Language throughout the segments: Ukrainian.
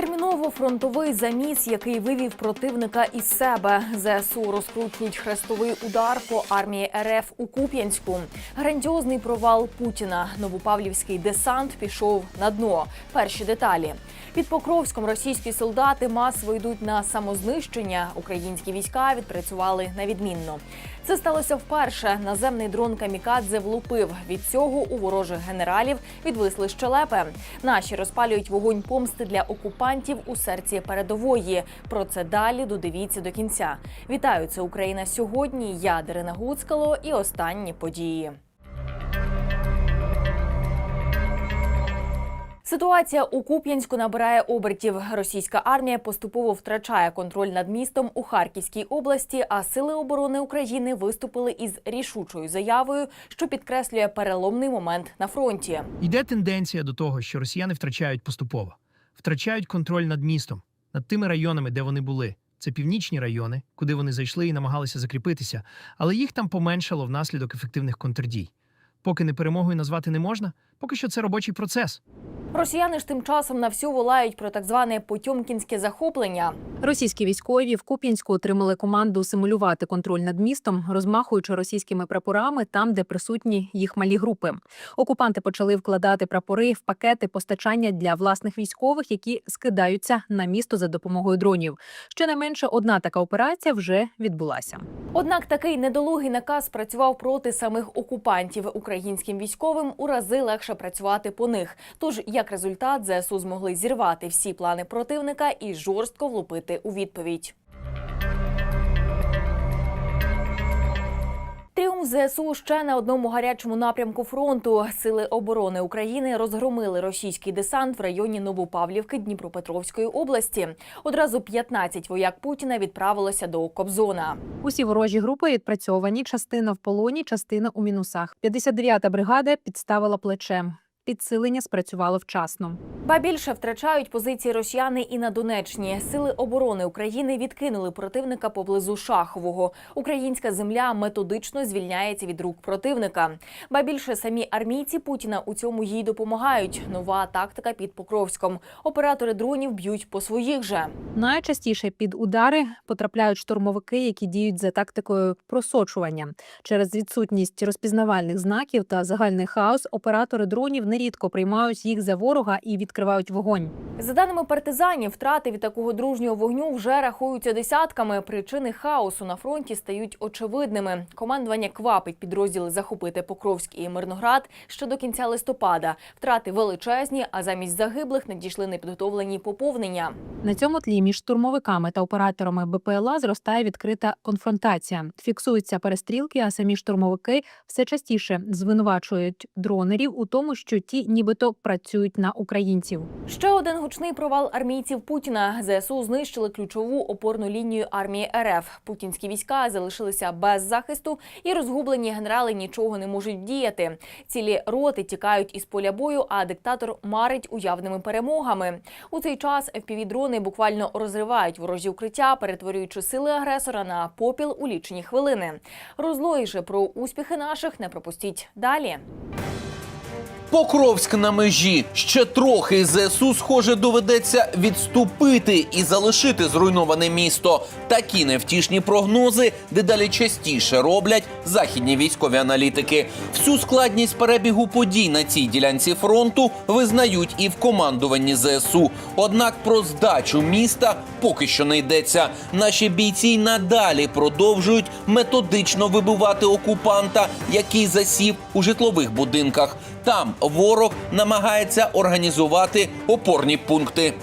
Терміново фронтовий заміс, який вивів противника із себе. ЗСУ розкручують хрестовий удар по армії РФ у Куп'янську. Грандіозний провал Путіна. Новопавлівський десант пішов на дно. Перші деталі. Під Покровськом російські солдати масово йдуть на самознищення. Українські війська відпрацювали на відмінно. Це сталося вперше. Наземний дрон Камікадзе влупив. Від цього у ворожих генералів відвисли щелепи. Наші розпалюють вогонь помсти для окупантів у серці передової. Про це далі додивіться до кінця. Вітаю, це Україна сьогодні. Я Дарина Гуцкало і останні події. Ситуація у Куп'янську набирає обертів. Російська армія поступово втрачає контроль над містом у Харківській області. А сили оборони України виступили із рішучою заявою, що підкреслює переломний момент на фронті. Йде тенденція до того, що росіяни втрачають поступово, втрачають контроль над містом, над тими районами, де вони були. Це північні райони, куди вони зайшли і намагалися закріпитися, але їх там поменшало внаслідок ефективних контрдій. Поки не перемогою назвати не можна, поки що це робочий процес. Росіяни ж тим часом на всю волають про так зване потьомкінське захоплення. Російські військові в Куп'янську отримали команду симулювати контроль над містом, розмахуючи російськими прапорами там, де присутні їх малі групи. Окупанти почали вкладати прапори в пакети постачання для власних військових, які скидаються на місто за допомогою дронів. Щонайменше одна така операція вже відбулася. Однак такий недолугий наказ працював проти самих окупантів. Українським військовим у рази легше працювати по них. Тож, як результат, ЗСУ змогли зірвати всі плани противника і жорстко влупити у відповідь. Тріумф ЗСУ ще на одному гарячому напрямку фронту. Сили оборони України розгромили російський десант в районі Новопавлівки Дніпропетровської області. Одразу 15 вояк Путіна відправилося до Кобзона. Усі ворожі групи відпрацьовані. Частина в полоні, частина у мінусах. 59-та бригада підставила плечем. Підсилення спрацювало вчасно. Ба більше втрачають позиції росіяни і на Донеччині. Сили оборони України відкинули противника поблизу Шахового. Українська земля методично звільняється від рук противника. Ба більше самі армійці Путіна у цьому їй допомагають. Нова тактика під Покровськом. Оператори дронів б'ють по своїх же. Найчастіше під удари потрапляють штурмовики, які діють за тактикою просочування. Через відсутність розпізнавальних знаків та загальний хаос оператори дронів нерідко приймають їх за ворога і відкривають вогонь. За даними партизанів, втрати від такого дружнього вогню вже рахуються десятками. Причини хаосу на фронті стають очевидними. Командування квапить підрозділи захопити Покровськ і Мирноград ще до кінця листопада. Втрати величезні, а замість загиблих надійшли непідготовлені поповнення. На цьому тлі між штурмовиками та операторами БПЛА зростає відкрита конфронтація. Фіксуються перестрілки, а самі штурмовики все частіше звинувачують дронерів у тому, що ті нібито працюють на українців. Ще один гучний провал армійців Путіна. ЗСУ знищили ключову опорну лінію армії РФ. Путінські війська залишилися без захисту, і розгублені генерали нічого не можуть діяти. Цілі роти тікають із поля бою, а диктатор марить уявними перемогами. У цей час FPV-дрони буквально розривають ворожі укриття, перетворюючи сили агресора на попіл у лічені хвилини. Розлої же про успіхи наших не пропустіть далі. Покровськ на межі ще трохи ЗСУ, схоже, доведеться відступити і залишити зруйноване місто. Такі невтішні прогнози дедалі частіше роблять західні військові аналітики. Всю складність перебігу подій на цій ділянці фронту визнають і в командуванні ЗСУ. Однак про здачу міста поки що не йдеться. Наші бійці й надалі продовжують методично вибивати окупанта, який засів у житлових будинках Там ворог намагається організувати опорні пункти.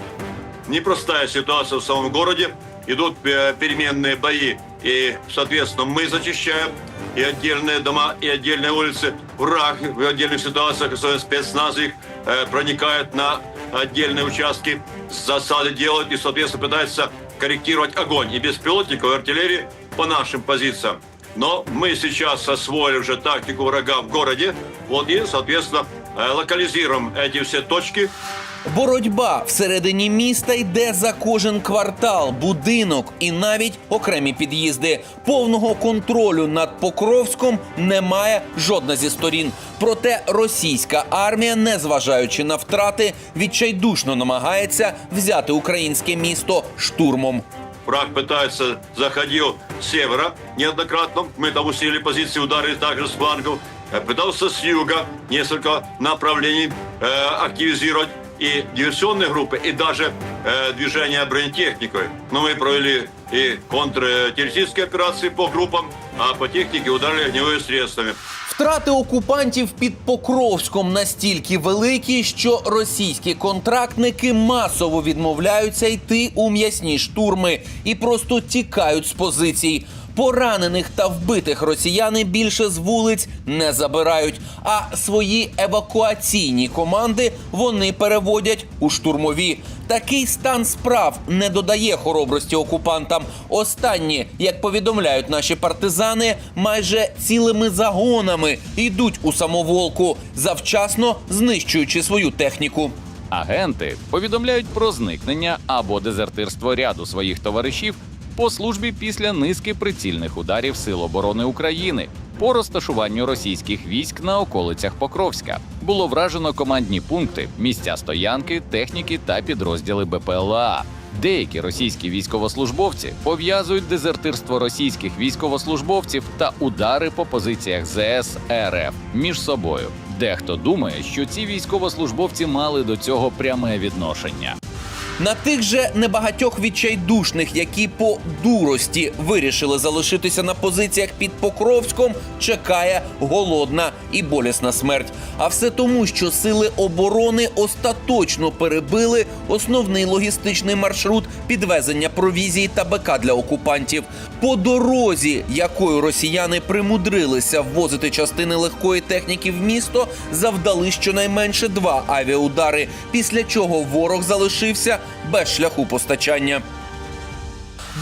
непростая ситуация в самом городе. Идут э, переменные бои, и, соответственно, мы зачищаем и отдельные дома, и отдельные улицы. Враг в отдельных ситуациях, особенно спецназ их, э, проникает на отдельные участки, засады делают и, соответственно, пытается корректировать огонь и беспилотников, и артиллерии по нашим позициям. Но мы сейчас освоили уже тактику врага в городе, вот и, соответственно, э, локализируем эти все точки Боротьба всередині міста йде за кожен квартал, будинок і навіть окремі під'їзди. Повного контролю над Покровськом немає жодна зі сторін. Проте російська армія, незважаючи на втрати, відчайдушно намагається взяти українське місто штурмом. Враг пытается, заходил с севера неоднократно. Мы там усилили позиции, удары также с флангов. Э, Пытался с юга несколько направлений э, активизировать и диверсионные группы, и даже э, движение бронетехникой. Но мы провели и контртеррористические операции по группам, а по технике ударили огневыми средствами. Втрати окупантів під Покровськом настільки великі, що російські контрактники масово відмовляються йти у м'ясні штурми і просто тікають з позицій. Поранених та вбитих росіяни більше з вулиць не забирають, а свої евакуаційні команди вони переводять у штурмові. Такий стан справ не додає хоробрості окупантам. Останні, як повідомляють наші партизани, майже цілими загонами йдуть у самоволку, завчасно знищуючи свою техніку. Агенти повідомляють про зникнення або дезертирство ряду своїх товаришів по службі після низки прицільних ударів Сил оборони України по розташуванню російських військ на околицях Покровська. Було вражено командні пункти, місця стоянки, техніки та підрозділи БПЛА. Деякі російські військовослужбовці пов'язують дезертирство російських військовослужбовців та удари по позиціях ЗС РФ між собою. Дехто думає, що ці військовослужбовці мали до цього пряме відношення. На тих же небагатьох відчайдушних, які по дурості вирішили залишитися на позиціях під Покровськом, чекає голодна і болісна смерть. А все тому, що сили оборони остаточно перебили основний логістичний маршрут підвезення провізії та БК для окупантів. По дорозі, якою росіяни примудрилися ввозити частини легкої техніки в місто, завдали щонайменше два авіаудари, після чого ворог залишився без шляху постачання.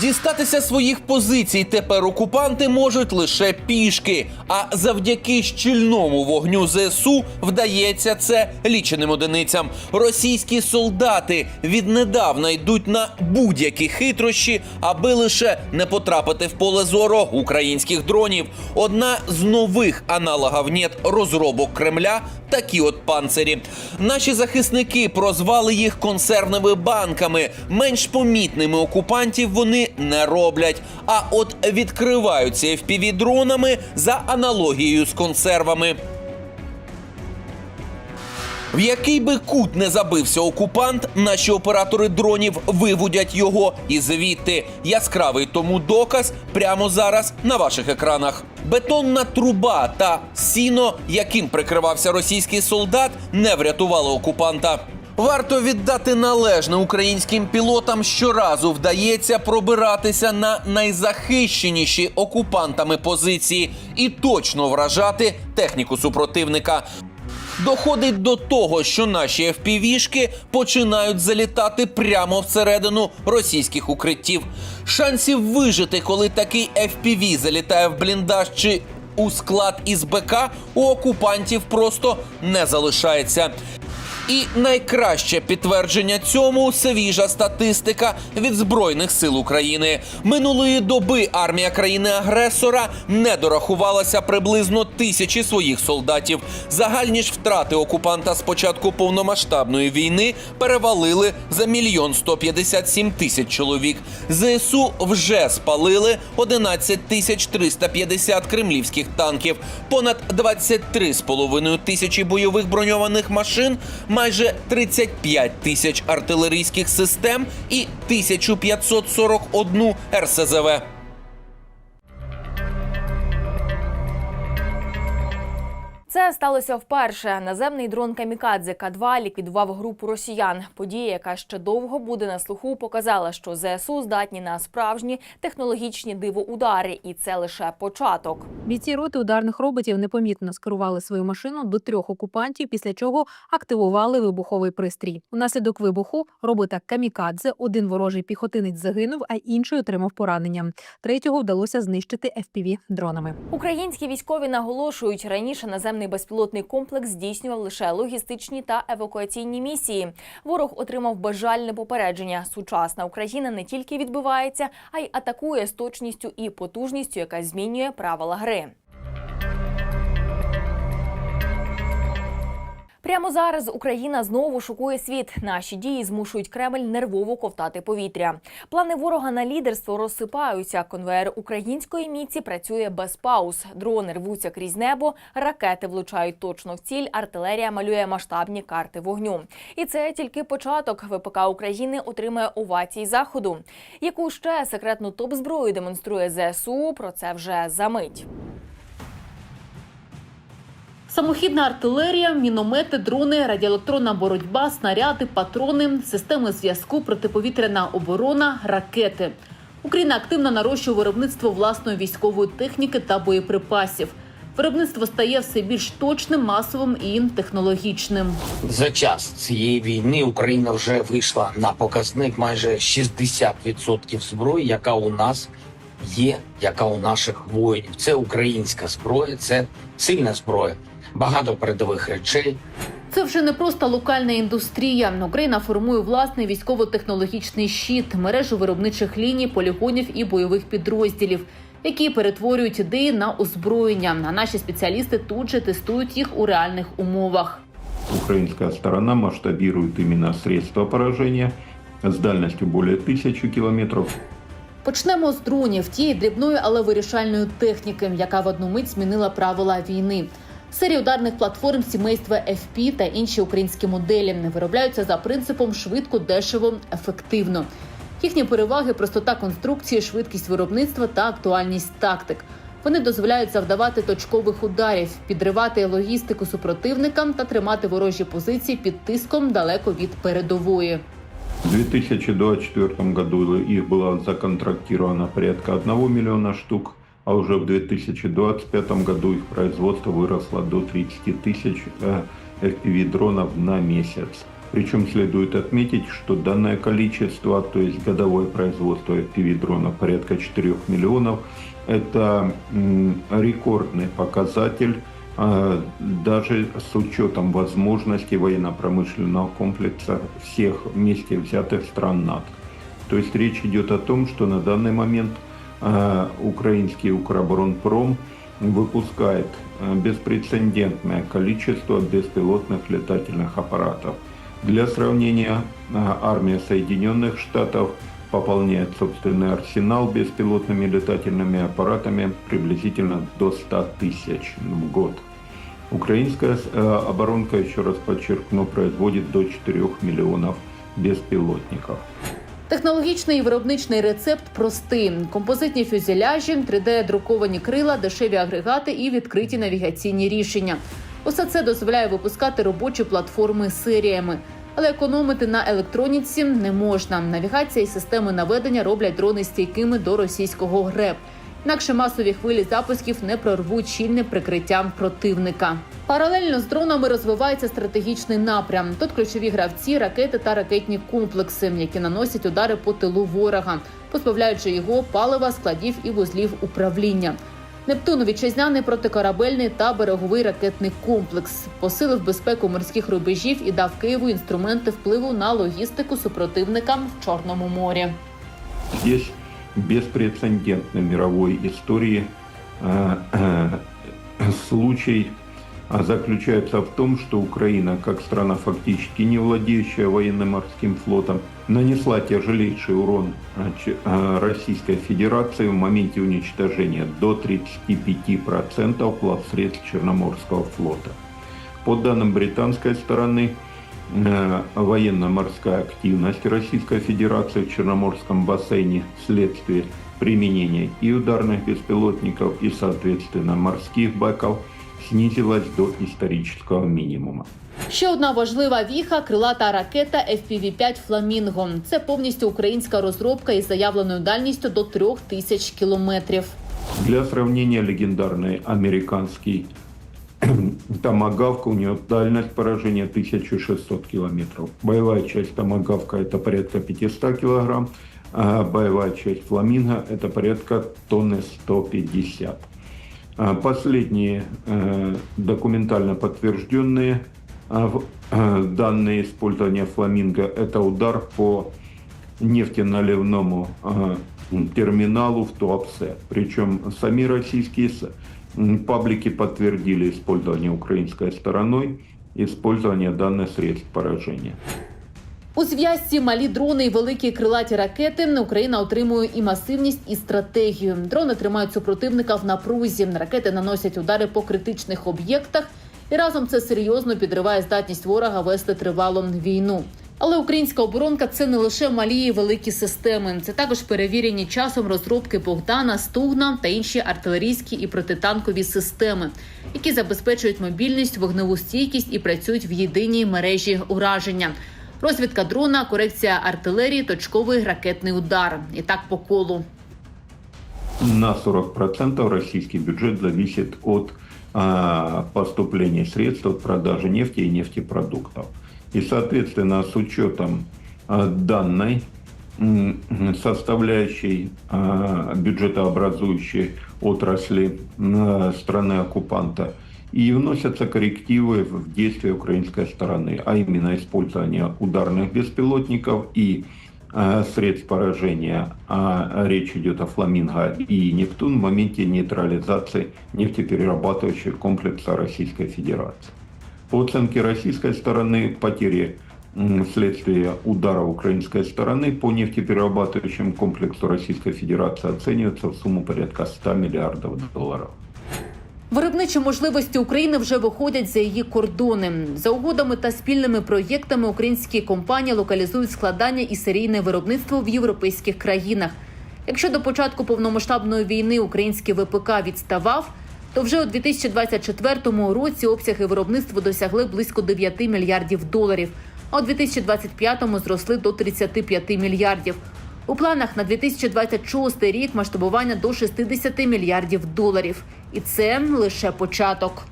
Дістатися своїх позицій тепер окупанти можуть лише пішки. А завдяки щільному вогню ЗСУ вдається це ліченим одиницям. Російські солдати віднедавна йдуть на будь-які хитрощі, аби лише не потрапити в поле зору українських дронів. Одна з нових аналогів нет розробок Кремля такі от панцирі. Наші захисники прозвали їх консервними банками. Менш помітними окупантів вони не роблять. А от відкриваються fpv дронами за аналогією з консервами. В який би кут не забився окупант, наші оператори дронів виводять його і звідти. Яскравий тому доказ прямо зараз на ваших екранах. Бетонна труба та сіно, яким прикривався російський солдат, не врятували окупанта. Варто віддати належне українським пілотам, щоразу вдається пробиратися на найзахищеніші окупантами позиції і точно вражати техніку супротивника. Доходить до того, що наші FPV-шки починають залітати прямо всередину російських укриттів. Шансів вижити, коли такий FPV залітає в бліндаж чи у склад із БК, у окупантів просто не залишається. І найкраще підтвердження цьому свіжа статистика від збройних сил України. Минулої доби армія країни-агресора не дорахувалася приблизно тисячі своїх солдатів. Загальні ж втрати окупанта з початку повномасштабної війни перевалили за мільйон 157 тисяч чоловік. ЗСУ вже спалили 11 тисяч 350 кремлівських танків, понад 23,5 тисячі бойових броньованих машин, майже 35 тисяч артилерійських систем і 1541 РСЗВ. Це сталося вперше. Наземний дрон Камікадзе К-2 ліквідував групу росіян. Подія, яка ще довго буде на слуху, показала, що ЗСУ здатні на справжні технологічні дивоудари, і це лише початок. Бійці роти ударних роботів непомітно скерували свою машину до трьох окупантів, після чого активували вибуховий пристрій. Унаслідок вибуху робота Камікадзе один ворожий піхотинець загинув, а інший отримав поранення. Третього вдалося знищити fpv дронами. Українські військові наголошують, раніше наземний Даний безпілотний комплекс здійснював лише логістичні та евакуаційні місії. Ворог отримав бажальне попередження. Сучасна Україна не тільки відбивається, а й атакує з точністю і потужністю, яка змінює правила гри. Прямо зараз Україна знову шокує світ. Наші дії змушують Кремль нервово ковтати повітря. Плани ворога на лідерство розсипаються. Конвеєр української міці працює без пауз. Дрони рвуться крізь небо, ракети влучають точно в ціль. Артилерія малює масштабні карти вогню. І це тільки початок. ВПК України отримує овації заходу. Яку ще секретну топ зброю демонструє ЗСУ? Про це вже за мить. Самохідна артилерія, міномети, дрони, радіоелектронна боротьба, снаряди, патрони, системи зв'язку, протиповітряна оборона, ракети. Україна активно нарощує виробництво власної військової техніки та боєприпасів. Виробництво стає все більш точним, масовим і технологічним. За час цієї війни Україна вже вийшла на показник майже 60% зброї, яка у нас є, яка у наших воїнів. Це українська зброя, це сильна зброя, багато передових речей. Це вже не просто локальна індустрія. Україна формує власний військово-технологічний щит, мережу виробничих ліній, полігонів і бойових підрозділів, які перетворюють ідеї на озброєння. А наші спеціалісти тут же тестують їх у реальних умовах. Украинская сторона масштабирует именно средства поражения с дальностью более тысячи километров. Почнемо з дронів, тієї дрібної, але вирішальної техніки, яка в одну мить змінила правила війни. Серія ударних платформ сімейства FP та інші українські моделі виробляються за принципом швидко, дешево, ефективно. Їхні переваги простота конструкції, швидкість виробництва та актуальність тактик. Вони дозволяють завдавати точкових ударів, підривати логістику супротивникам та тримати ворожі позиції під тиском далеко від передової. В 2024 году их было законтрактировано порядка 1 миллиона штук, а уже в 2025 году их производство выросло до 30 тысяч э, FPV-дронов на месяц. Причем следует отметить, что данное количество, то есть годовое производство FPV-дронов порядка 4 миллионов, это рекордный показатель а, даже с учетом возможностей военно-промышленного комплекса всех вместе взятых стран НАТО. То есть речь идет о том, что на данный момент украинский Укроборонпром выпускает а, беспрецедентное количество беспилотных летательных аппаратов. Для сравнения, а, армия Соединенных Штатов пополняет собственный арсенал беспилотными летательными аппаратами приблизительно до 100 тысяч в год. Украинская э, оборонка, еще раз подчеркну, производит до 4 миллионов беспилотников. Технологічний і виробничний рецепт простий: композитні фюзеляжі, 3D-друковані крила, дешеві агрегати і відкриті навігаційні рішення. Усе це дозволяє випускати робочі платформи серіями. Але економити на електроніці не можна. Навігація і системи наведення роблять дрони стійкими до російського ГРЕБ. Інакше масові хвилі запусків не прорвуть щільне прикриття противника. Паралельно з дронами розвивається стратегічний напрям. Тут ключові гравці, ракети та ракетні комплекси, які наносять удари по тилу ворога, позбавляючи його палива, складів і вузлів управління. Нептун вітчизняний протикорабельний та береговий ракетний комплекс посилив безпеку морських рубежів і дав Києву інструменти впливу на логістику супротивника в Чорному морі. Здесь беспрецедентный в мировой истории э, э, случай а, заключается в том, что Украина, как страна фактически не владеющая военно-морским флотом, нанесла тяжелейший урон а, Российской Федерации в моменте уничтожения до 35% плавсредств Черноморского флота. По данным британской стороны, э, военно-морская активность Российской Федерации в Черноморском бассейне вследствие применения и ударных беспилотников, и, соответственно, морских бэков снизилась до исторического минимума. Ще одна важлива віха крилата ракета FPV-5 Фламінго. Це повністю українська розробка із заявленою дальністю до трьох тисяч кілометрів. Для сравнения, легендарный американский Томагавка, у нее дальность поражения 1600 километров. Боевая часть Томагавка это порядка 500 килограмм, а боевая часть Фламинго это порядка тонны 150. А Последние э, документально подтвержденные а, э, данные использования фламинго – это удар по нефтеналивному э, терминалу в Туапсе. Причем сами российские паблики подтвердили использование украинской стороной, использование данных средств поражения. У зв'язці малі дрони і великі крилаті ракети Україна отримує і масивність, і стратегію. Дрони тримають супротивника в напрузі. Ракети наносять удари по критичних об'єктах, і разом це серйозно підриває здатність ворога вести тривалу війну. Але українська оборонка це не лише малі і великі системи, це також перевірені часом розробки Богдана, Стугна та інші артилерійські і протитанкові системи, які забезпечують мобільність, вогневу стійкість і працюють в єдиній мережі ураження. Розвідка дрона, корекція артилерії, точковий ракетний удар. І так по колу. На 40% российский бюджет зависит от а, поступления средств от продажи нефти и нефтепродуктов. И, соответственно, с учетом а, данной составляющей а, бюджетообразующей отрасли м, страны-оккупанта и вносятся коррективы в действия украинской стороны, а именно использование ударных беспилотников и средств поражения, а речь идет о «Фламинго» и «Нептун» в моменте нейтрализации нефтеперерабатывающего комплекса Российской Федерации. По оценке российской стороны, потери м, вследствие удара украинской стороны по нефтеперерабатывающему комплексу Российской Федерации оцениваются в сумму порядка 100 миллиардов долларов. Виробничі можливості України вже виходять за її кордони. За угодами та спільними проєктами українські компанії локалізують складання і серійне виробництво в європейських країнах. Якщо до початку повномасштабної війни український ВПК відставав, то вже у 2024 році обсяги виробництва досягли близько 9 мільярдів доларів, а у 2025-му зросли до 35 мільярдів. У планах на 2026 рік масштабування до 60 мільярдів доларів. І це лише початок.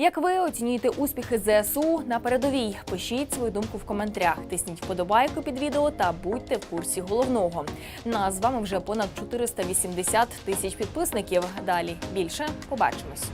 Як ви оцінюєте успіхи ЗСУ на передовій? Пишіть свою думку в коментарях, тисніть вподобайку під відео та будьте в курсі головного. Нас з вами вже понад 480 тисяч підписників. Далі більше побачимось.